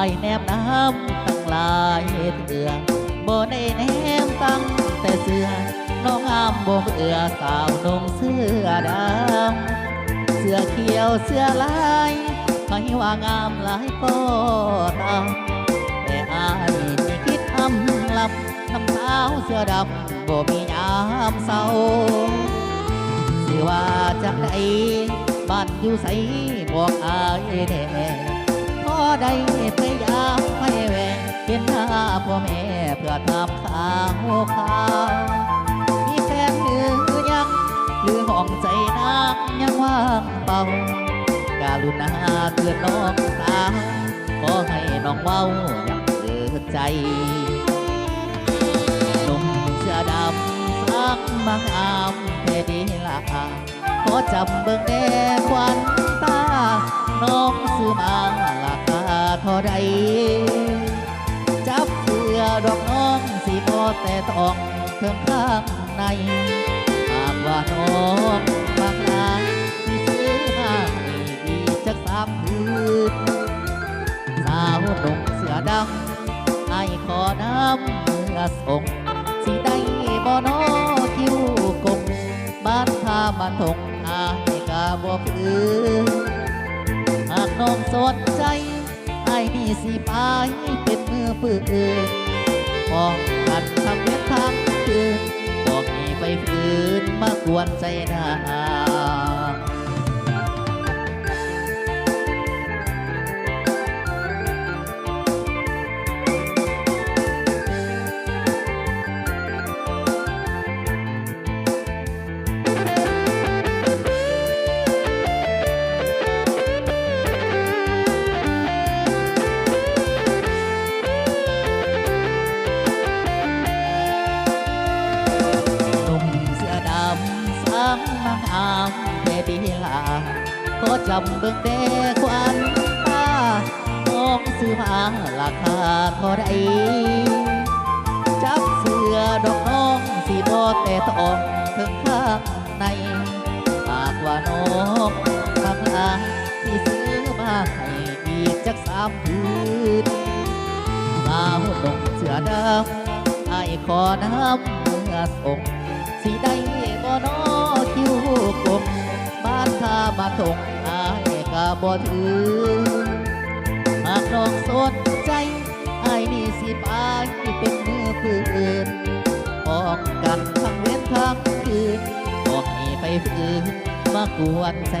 ายแนบน้ำตั้งลายเถื่อบ่ได้แนมตั้งแต่เสื้อน้องงามบ่เอือสาวนงเสื้อดำเสื้อเขียวเสื้อลายใครว่างามหลายก็ตามแต่อายที่คิดอำลับน้ำเท้าเสื้อดำบ่มียามเศร้าสิว่าจังใดบ้านอยู่ใสบอกอายแน่ ได้พยายามไม่แหวงเห็นหน้าพ่อแม่เพื่อทำข่าวข่าวมีแฟนหรือยังหรือห้องใจนักยังว่างเปล่าการุณาเกิดน้องสาวขอให้น้องเว้าอย่างเกิดใจหนุ่มเสื้อดำสักบางอามเทดีละขอจำเบิ่งแน่ควันตา น้องซื้อมา ราคาเท่าใดจับเสือดอกน้องสีพอแต่ต้องเพิ่มข้างในหากว่าน้องบางลาที่ซื้อมาให้ดีจักสามคืนสาวหนุ่มเสื้อดำไอ้ขอน้ำเมื่อส่งสิได้บ่นอคิวกงบ้านท่าบ้านทงอายกาบ่พื้นหากน้องสนใจ ไอ้นี่สิไปเป็นมือปืนมองกันทำเว็บทางคืนบอกให้ไปฝืนมากวนใจนา ขอจำเบิ่งแต่ควันตาน้องซื้อมาราคาเท่าใดจับเสือดอกน้องสีบอแต่ต้องถึงข้างในหากว่าน้องบางลาสิซื้อมาให้อีกจักสามคืนสาวหนุ่มเสือดำไอ้ขอน้ำเมื่อส่งสิได้บ่นอคิวกลมบ้านข้ามานทงอายกะบ่ถือหากน้องสนใจไอ้ายนี่สิไปเป็นมือปืนออกกันทั้งเวรทั้งคืนบอกให้ไปฝืนมากวนใจ